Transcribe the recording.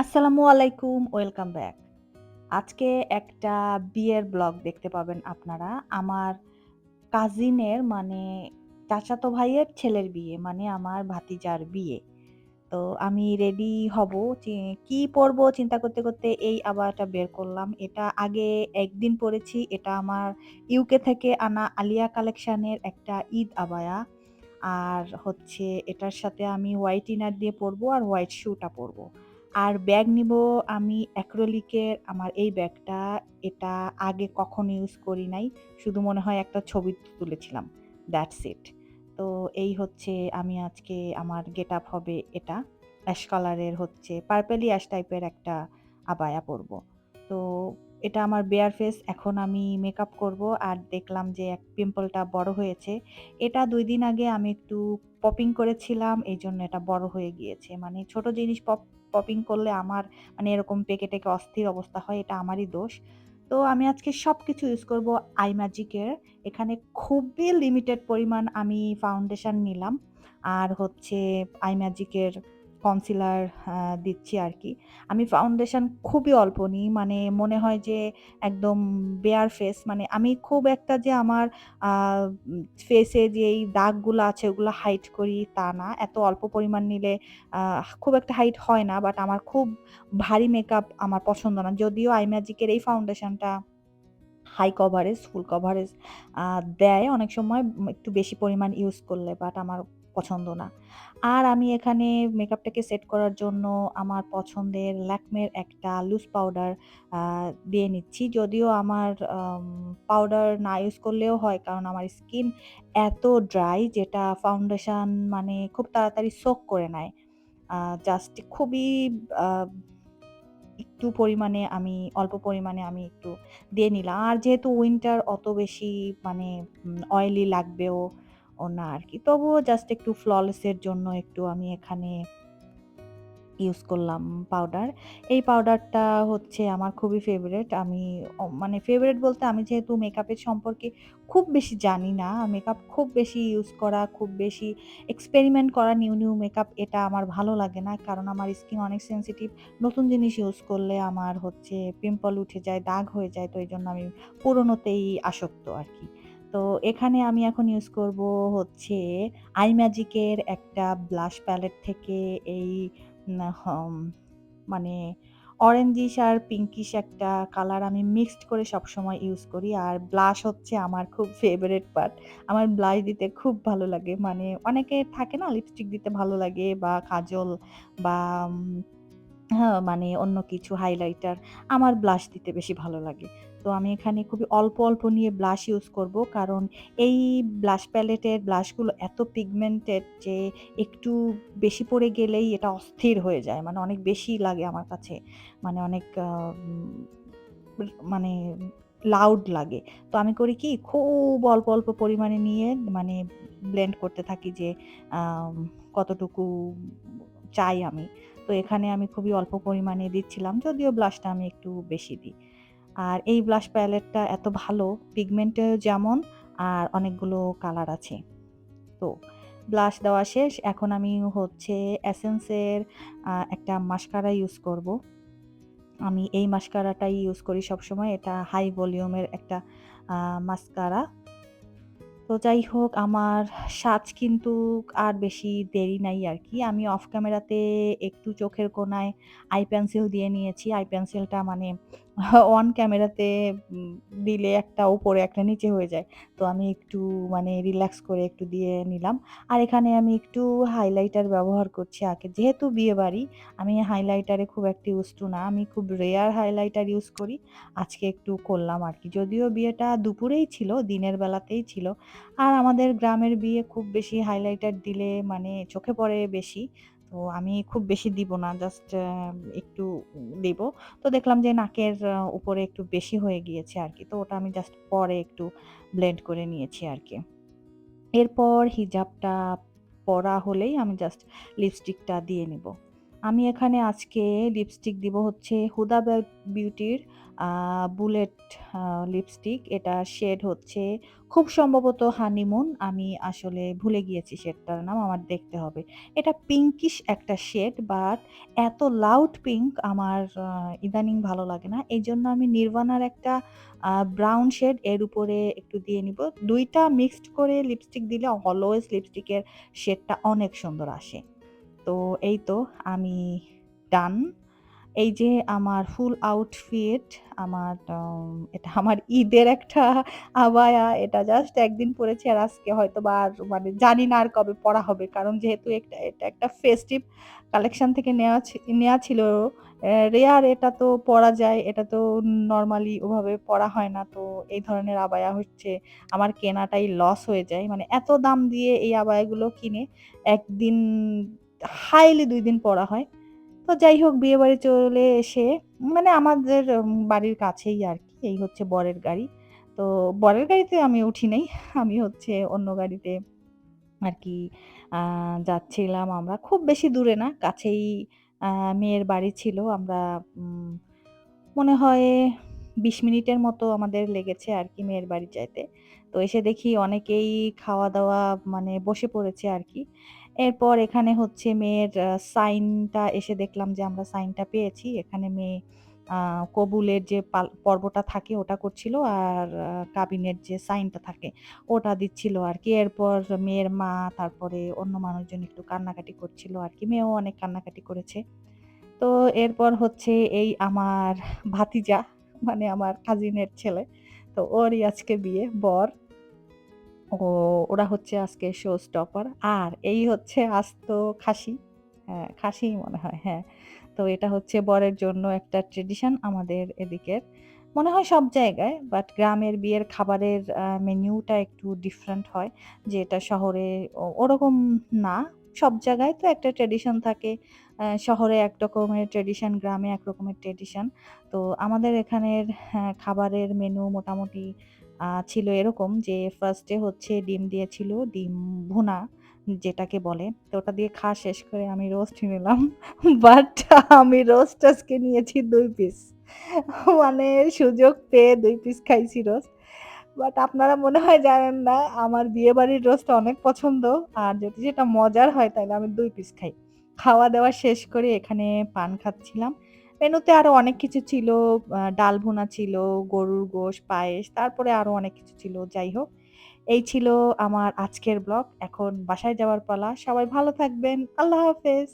আসসালামু আলাইকুম welcome back. আজকে একটা বিয়ের ব্লগ দেখতে পাবেন আপনারা। আমার কাজিনের মানে চাচাতো ভাইয়ের ছেলের বিয়ে। মানে আমার ভাতিজার বিয়ে। তো আমি রেডি হব। কি পরব চিন্তা করতে, করতে এই আবায়াটা বের করলাম। এটা আগে একদিন পরেছি। এটা আমার ইউকে থেকে আনা আলিয়া কালেকশানের একটা ঈদ আবায়া। আর হচ্ছে এটার সাথে আমি হোয়াইট ইনার দিয়ে পরবো আর হোয়াইট শুটা পরবো। আর ব্যাগ নিব আমি অ্যাক্রোলিকের, আমার এই ব্যাগটা এটা আগে কখনো ইউজ করি নাই। শুধু মনে হয় একটা ছবি তুলেছিলাম। That's it. তো এই হচ্ছে আমি আজকে আমার গেট আপ হবে এটা। অ্যাশ কালারের হচ্ছে পার্পেলি অ্যাশ টাইপের একটা আবায়া পরবো। তো এটা আমার বেয়ার ফেস। এখন আমি মেকআপ করব। আর দেখলাম যে এক পিম্পলটা বড় হয়েছে। এটা দুই দিন আগে আমি একটু পপিং করেছিলাম। এই জন্য এটা বড় হয়ে গিয়েছে। মানে ছোট জিনিস পপ পপিং করলে আমার মানে এরকম পেকে টেকে অস্থির অবস্থা হয়। এটা আমারই দোষ। তো আমি আজকে সব কিছু ইউজ করব আই ম্যাজিকের এখানে খুবই লিমিটেড পরিমাণ আমি ফাউন্ডেশন নিলাম। আর হচ্ছে আইম্যাজিক এর কনসিলার দিচ্ছি আর কি আমি ফাউন্ডেশন খুবই অল্প নিই। মানে মনে হয় যে একদম বেয়ার ফেস মানে আমি খুব একটা যে আমার ফেসে যে এই দাগগুলো আছে ওগুলো হাইট করি তা না। এত অল্প পরিমাণ নিলে খুব একটা হাইট হয় না। বাট আমার খুব ভারী মেকআপ আমার পছন্দ না। যদিও আইম্যাজিক এর এই ফাউন্ডেশনটা হাই কভারেজ, ফুল কভারেজ দেয় অনেক সময় একটু বেশি পরিমাণ ইউজ করলে। বাট আমার পছন্দ না। আর আমি এখানে মেকআপটাকে সেট করার জন্য আমার পছন্দের ল্যাকমের একটা লুজ পাউডার দিয়ে নিচ্ছি। যদিও আমার পাউডার না ইউজ করলেও হয়। কারণ আমার স্কিন এত ড্রাই যেটা ফাউন্ডেশন মানে খুব তাড়াতাড়ি সোক করে নেয়। জাস্ট খুবই একটু পরিমাণে আমি, অল্প পরিমাণে আমি একটু দিয়ে নিলাম। আর যেহেতু উইন্টার অত বেশি মানে অয়েলি লাগবেও ও না আর কি তবুও জাস্ট একটু ফ্ললেসের জন্য একটু আমি এখানে ইউজ করলাম পাউডার। এই পাউডারটা হচ্ছে আমার খুবই ফেভারাইট। আমি মানে ফেভারাইট বলতে আমি যেহেতু মেকআপের সম্পর্কে খুব বেশি জানি না। মেকআপ খুব বেশি ইউজ করা, খুব বেশি এক্সপেরিমেন্ট করা নিউ, নিউ মেকআপ এটা আমার ভালো লাগে না। কারণ আমার স্কিন অনেক সেনসিটিভ। নতুন জিনিস ইউজ করলে আমার হচ্ছে পিম্পল উঠে যায়, দাগ হয়ে যায়। তো এই জন্য আমি পুরনোতেই আসক্ত আরকি। তো এখানে আমি এখন ইউজ করব হচ্ছে আইম্যাজিক এর একটা ব্লাশ প্যালেট থেকে এই মানে অরেঞ্জিশ আর পিঙ্কিশ একটা কালার আমি মিক্সড করে সবসময় ইউজ করি। আর ব্লাশ হচ্ছে আমার খুব ফেভারাইট পার্ট। আমার ব্লাশ দিতে খুব ভালো লাগে। মানে অনেকে থাকে না লিপস্টিক দিতে ভালো লাগে বা কাজল বা হ্যাঁ, মানে অন্য কিছু হাইলাইটার। আমার ব্লাশ দিতে বেশি ভালো লাগে। তো আমি এখানে খুবই অল্প, অল্প নিয়ে ব্লাশ ইউজ করব। কারণ এই ব্লাশ প্যালেটের ব্লাশগুলো এত পিগমেন্টেড যে একটু বেশি পড়ে গেলেই এটা অস্থির হয়ে যায়। মানে অনেক বেশি লাগে আমার কাছে। মানে অনেক মানে লাউড লাগে। তো আমি করি কি খুব অল্প, অল্প পরিমাণে নিয়ে মানে ব্লেন্ড করতে থাকি যে কতটুকু চাই আমি। তো এখানে আমি খুবই অল্প পরিমাণে দিচ্ছিলাম। যদিও ব্লাশটা আমি একটু বেশি দিই। আর এই ব্লাশ প্যালেটটা এত ভালো পিগমেন্টেও যেমন, আর অনেকগুলো কালার আছে। তো ব্লাশ দেওয়া শেষ। এখন আমি হচ্ছে আ, একটা মাস্কারা ইউজ করব। আমি এই মাস্কারাটাই ইউজ করি সবসময়। এটা হাই ভলিউমের একটা মাস্কারা। তো যাই হোক, আমার সাজ কিন্তু আর বেশি দেরি নাই আর কি আমি অফ ক্যামেরাতে একটু চোখের কোণায় আই পেন্সিল দিয়ে নিয়েছি। আই পেন্সিলটা মানে অন ক্যামেরাতে দিলে একটা উপরে একটা নিচে হয়ে যায়। তো আমি একটু মানে রিল্যাক্স করে একটু দিয়ে নিলাম। আর এখানে আমি একটু হাইলাইটার ব্যবহার করছি আগে যেহেতু বিয়েবাড়ি আমি হাইলাইটারে খুব একটা used to না। আমি খুব রেয়ার হাইলাইটার ইউজ করি। আজকে একটু করলাম আর কি যদিও বিয়েটা দুপুরেই ছিল, দিনের বেলাতেই ছিল। আর আমাদের গ্রামের বিয়ে খুব বেশি হাইলাইটার দিলে মানে চোখে পড়ে বেশি। তো আমি খুব বেশি দিব না। জাস্ট একটু দিব। তো দেখলাম যে নাকের উপরে একটু বেশি হয়ে গিয়েছে আর কি তো ওটা আমি জাস্ট পরে একটু ব্লেন্ড করে নিয়েছি আর কি এরপর হিজাবটা পরা হলেই আমি জাস্ট লিপস্টিকটা দিয়ে নিব। আমি এখানে আজকে লিপস্টিক দিব হচ্ছে হুদা বিউটির বুলেট লিপস্টিক। এটা শেড হচ্ছে খুব সম্ভবত হানিমুন। আমি আসলে ভুলে গিয়েছি শেডটার নাম। আমার দেখতে হবে। এটা পিঙ্কিশ একটা শেড বাট এত লাউড পিঙ্ক আমার ইদানিং ভালো লাগে না। এই জন্য আমি নির্বাণার একটা ব্রাউন শেড এর উপরে একটু দিয়ে নিব। দুইটা মিক্সড করে লিপস্টিক দিলে অলওয়েজ লিপস্টিকের শেডটা অনেক সুন্দর আসে। তো এই তো আমি ডান। এই যে আমার ফুল আউটফিট আমার এটা আমার ঈদের একটা আবায়া। এটা জাস্ট একদিন পড়েছি আর আজকে হয়তো বা আর মানে জানি না আর কবে পড়া হবে। কারণ যেহেতু একটা, এটা একটা ফেস্টিভ কালেকশন থেকে নেওয়া নেয়া ছিল। রেয়ার এটা তো পড়া যায়। এটা তো নর্মালি ওভাবে পড়া হয় না। তো এই ধরনের আবায়া হচ্ছে, আমার কেনাটাই লস হয়ে যায়। মানে এত দাম দিয়ে এই আবায়াগুলো কিনে ১ দিন হাইলি দুই দিন পড়া হয়। তো যাই হোক বিয়েবাড়ি চলে এসে মানে আমাদের বাড়ির কাছেই আর কি এই হচ্ছে বরের গাড়ি। তো বরের গাড়িতে আমি উঠি নাই। আমি হচ্ছে অন্য গাড়িতে আর কি যাচ্ছিলাম আমরা। খুব বেশি দূরে না, কাছেই মেয়ের বাড়ি ছিল। আমরা মনে হয় ২০ মিনিটের মতো আমাদের লেগেছে আর কি মেয়ের বাড়ি যাইতে। তো এসে দেখি অনেকেই খাওয়া-দাওয়া মানে বসে পড়েছে আরকি। এরপর এখানে হচ্ছে মেয়ের সাইনটা এসে দেখলাম যে আমরা সাইনটা পেয়েছি। এখানে মেয়ে কবুলের যে পর্বটা থাকে ওটা করছিল আর কাবিনের যে সাইনটা থাকে ওটা দিচ্ছিল আর কি এরপর মেয়ের মা তারপরে অন্য মানুষজন একটু কান্নাকাটি করছিল আর কি মেয়েও অনেক কান্নাকাটি করেছে। তো এরপর হচ্ছে এই আমার ভাতিজা মানে আমার কাজিনের ছেলে। তো ওরই আজকে বিয়ে, বর। ও ওরা হচ্ছে আজকে শো স্টপার। আর এই হচ্ছে আস্ত খাসি। হ্যাঁ, খাসিই মনে হয়, হ্যাঁ। তো এটা হচ্ছে বরের জন্য একটা ট্র্যাডিশন আমাদের এদিকের। মনে হয় সব জায়গায় বাট গ্রামের বিয়ের খাবারের আ মেনুটা একটু ডিফারেন্ট হয়। যেটা শহরে ওরকম না। সব জায়গায় তো একটা ট্র্যাডিশন থাকে। শহরে এক রকমের ট্র্যাডিশন, গ্রামে এক রকমের ট্র্যাডিশন। তো আমাদের এখানের হ্যাঁ, খাবারের মেনু মোটামুটি ছিল এরকম যে ফার্স্টে হচ্ছে ডিম দিয়েছিল, ডিম ভুনা যেটাকে বলে। তো ওটা দিয়ে খাওয়া শেষ করে আমি রোস্ট নিলাম। বাট আমি রোস্ট আজকে নিয়েছি দুই পিস। মানে সুযোগ পেয়ে দুই পিস খাইছি রোস্ট। বাট আপনারা মনে হয় জানেন না আমার বিয়েবাড়ির রোস্ট অনেক পছন্দ। আর যদি সেটা মজার হয় তাহলে আমি দুই পিস খাই। খাওয়া-দাওয়া শেষ করে এখানে পান খাচ্ছিলাম। মেনুতে আরও অনেক কিছু ছিল। ডাল ভুনা ছিল, গরুর গোশ পায়েস, তারপরে আরও অনেক কিছু ছিল। যাই হোক, এই ছিল আমার আজকের ব্লগ। এখন বাসায় যাওয়ার পালা। সবাই ভালো থাকবেন। আল্লাহ হাফেজ।